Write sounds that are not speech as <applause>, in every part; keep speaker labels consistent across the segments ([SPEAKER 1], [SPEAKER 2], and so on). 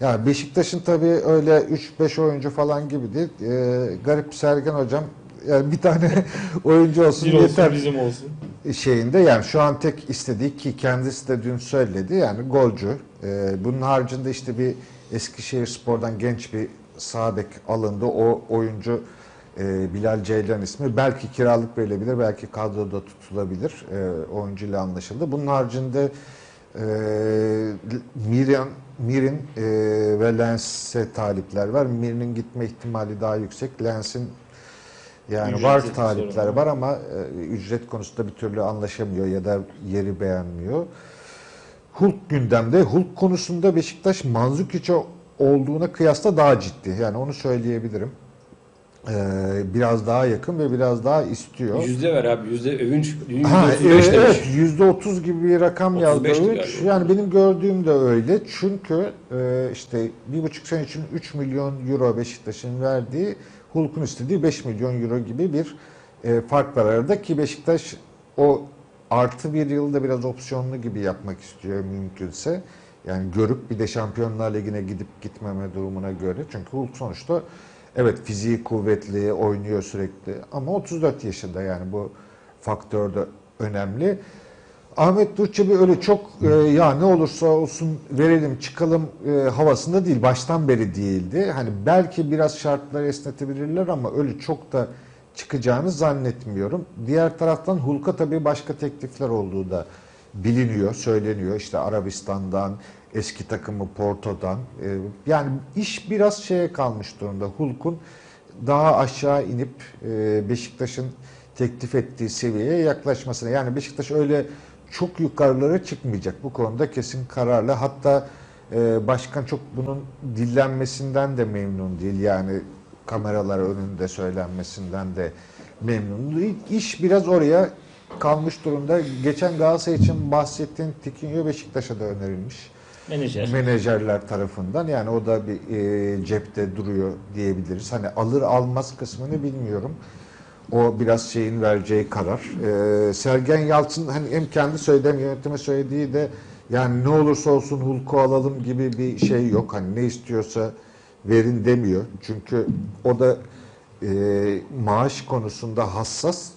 [SPEAKER 1] Yani Beşiktaş'ın tabii öyle 3-5 oyuncu falan gibi değil. Ee, garip Sergen hocam yani bir tane <laughs> oyuncu olsun
[SPEAKER 2] Bir olsun
[SPEAKER 1] yeter
[SPEAKER 2] bizim olsun.
[SPEAKER 1] şeyinde yani şu an tek istediği ki kendisi de dün söyledi yani golcü. Ee, bunun haricinde işte bir Eskişehir Spor'dan genç bir sağ bek alındı. O oyuncu e, Bilal Ceylan ismi. Belki kiralık verilebilir, belki kadroda tutulabilir. E, oyuncuyla anlaşıldı. Bunun haricinde e, Miran, Mir'in e, ve Lens'e talipler var. Mir'in gitme ihtimali daha yüksek. Lens'in yani
[SPEAKER 2] Ücreti
[SPEAKER 1] var talipler
[SPEAKER 2] var.
[SPEAKER 1] ama e, ücret konusunda bir türlü anlaşamıyor ya da yeri beğenmiyor. Hulk gündemde. Hulk konusunda Beşiktaş Manzukic'e olduğuna kıyasla daha ciddi. Yani onu söyleyebilirim. Ee, biraz daha yakın ve biraz daha istiyor.
[SPEAKER 2] Yüzde ver abi. Yüzde övünç. Yüzde
[SPEAKER 1] Ha,
[SPEAKER 2] 35
[SPEAKER 1] evet, yüzde otuz gibi bir rakam yazdı.
[SPEAKER 2] 35'ti
[SPEAKER 1] Övünç.
[SPEAKER 2] galiba.
[SPEAKER 1] Yani benim gördüğüm de öyle. Çünkü e, işte bir buçuk sene için 3 milyon euro Beşiktaş'ın verdiği Hulk'un istediği 5 milyon euro gibi bir e, fark var arada ki Beşiktaş o artı bir yılda biraz opsiyonlu gibi yapmak istiyor mümkünse. Yani görüp bir de Şampiyonlar Ligi'ne gidip gitmeme durumuna göre. Çünkü Hulk sonuçta evet fiziği kuvvetli, oynuyor sürekli ama 34 yaşında yani bu faktör de önemli. Ahmet Durçebi öyle çok e, ya ne olursa olsun verelim çıkalım e, havasında değil. Baştan beri değildi. Hani belki biraz şartları esnetebilirler ama öyle çok da çıkacağını zannetmiyorum. Diğer taraftan Hulk'a tabii başka teklifler olduğu da biliniyor, söyleniyor. İşte Arabistan'dan, eski takımı Porto'dan. E, yani iş biraz şeye kalmış durumda. Hulk'un daha aşağı inip e, Beşiktaş'ın teklif ettiği seviyeye yaklaşmasına. Yani Beşiktaş öyle çok yukarılara çıkmayacak. Bu konuda kesin kararlı. Hatta e, başkan çok bunun dillenmesinden de memnun değil. Yani kameralar önünde söylenmesinden de memnun değil. İş biraz oraya kalmış durumda. Geçen Galatasaray için bahsettiğin Tikinho Beşiktaş'a da önerilmiş
[SPEAKER 2] Menajer.
[SPEAKER 1] menajerler tarafından yani o da bir e, cepte duruyor diyebiliriz. Hani alır almaz kısmını bilmiyorum. O biraz şeyin vereceği karar. E, Sergen Yalçın hani hem kendi söylediği hem yönetime söylediği de yani ne olursa olsun Hulk'u alalım gibi bir şey yok. Hani ne istiyorsa verin demiyor. Çünkü o da e, maaş konusunda hassas.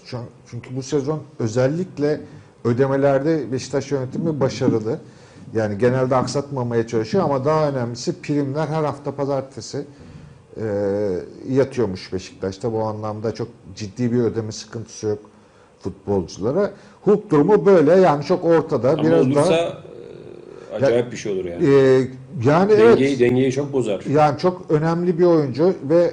[SPEAKER 1] Çünkü bu sezon özellikle ödemelerde Beşiktaş yönetimi başarılı. Yani genelde aksatmamaya çalışıyor ama daha önemlisi primler her hafta pazartesi e, yatıyormuş Beşiktaş'ta. Bu anlamda çok ciddi bir ödeme sıkıntısı yok futbolculara. Hulk durumu böyle yani çok ortada.
[SPEAKER 2] Ama
[SPEAKER 1] Biraz
[SPEAKER 2] olursa
[SPEAKER 1] daha
[SPEAKER 2] e, acayip bir şey olur yani.
[SPEAKER 1] e, yani
[SPEAKER 2] dengeyi,
[SPEAKER 1] evet
[SPEAKER 2] dengeyi çok bozar.
[SPEAKER 1] yani çok önemli bir oyuncu ve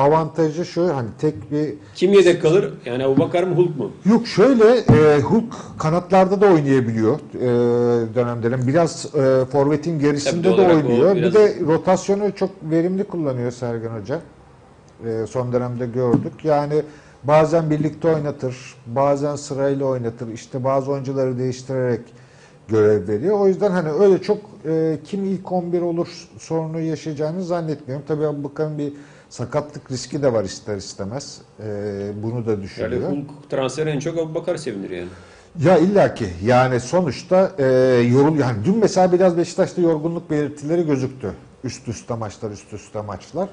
[SPEAKER 1] avantajı şu hani tek bir
[SPEAKER 2] Kim yedek kalır? Yani Abubakar mı Hulk mu?
[SPEAKER 1] Yok şöyle e, Hulk kanatlarda da oynayabiliyor e, dönem dönem. Biraz e, forvetin gerisinde de
[SPEAKER 2] o
[SPEAKER 1] oynuyor.
[SPEAKER 2] biraz-
[SPEAKER 1] Bir de rotasyonu çok verimli kullanıyor Sergen Hoca. E, son dönemde gördük. Yani bazen birlikte oynatır, bazen sırayla oynatır. İşte bazı oyuncuları değiştirerek görev veriyor. O yüzden hani öyle çok e, kim ilk 11 olur sorunu yaşayacağını zannetmiyorum. Tabii Abubakar'ın bir sakatlık riski de var ister istemez. E, bunu da
[SPEAKER 2] Yani
[SPEAKER 1] düşünüyor.
[SPEAKER 2] Hulk transferi en çok Abubakar sevinir yani.
[SPEAKER 1] Ya illaki yani sonuçta e, yorul yani dün mesela biraz Beşiktaş'ta yorgunluk belirtileri gözüktü. Üst üste maçlar, üst üste maçlar.